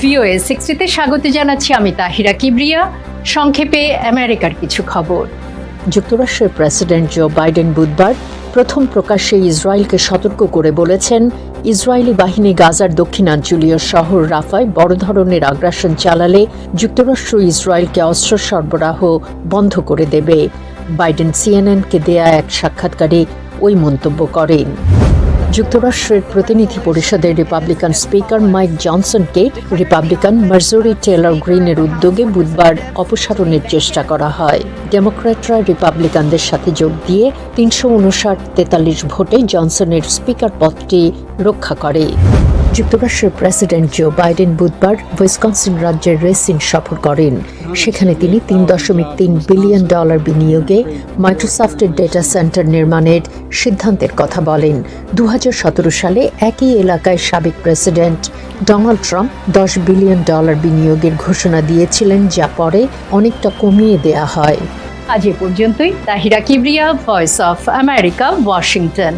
VOA সিক্সটিতে স্বাগত জানাচ্ছি আমি তাহিরা কিবরিয়া। সংক্ষেপে আমেরিকার কিছু খবর। যুক্তরাষ্ট্রের প্রেসিডেন্ট জো বাইডেন বুধবার প্রথম প্রকাশ্যে ইসরায়েলকে সতর্ক করে বলেছেন, ইসরায়েলি বাহিনী গাজার দক্ষিণাঞ্চলীয় শহর রাফায় বড় ধরনের আগ্রাসন চালালে যুক্তরাষ্ট্র ইসরায়েলকে অস্ত্র সরবরাহ বন্ধ করে দেবে। বাইডেন সিএনএনকে দেয়া এক সাক্ষাৎকারে ওই মন্তব্য করেন। যুক্তরাষ্ট্রের প্রতিনিধি পরিষদের রিপাবলিকান স্পিকার মাইক জনসনকে রিপাবলিকান মার্জরি টেলর গ্রিনের উদ্যোগে বুধবার অপসারণের চেষ্টা করা হয়। ডেমোক্র্যাটরা রিপাবলিকানদের সাথে যোগ দিয়ে তিনশো উনষাট তেতাল্লিশ ভোটে জনসনের স্পিকার পদটি রক্ষা করে। যুক্তরাষ্ট্রের প্রেসিডেন্ট জো বাইডেন বুধবার উইসকনসিন রাজ্যের রেসিন সফর করেন। সেখানে তিনি তিন দশমিক তিন বিলিয়ন ডলার বিনিয়োগে মাইক্রোসফটের ডেটা সেন্টার নির্মাণের সিদ্ধান্তের কথা বলেন। দু হাজার সতেরো সালে একই এলাকায় সাবেক প্রেসিডেন্ট ডোনাল্ড ট্রাম্প দশ বিলিয়ন ডলার বিনিয়োগের ঘোষণা দিয়েছিলেন, যা পরে অনেকটা কমিয়ে দেয়া হয়। আজ এ পর্যন্তই। Tahira Kibria Voice of America Washington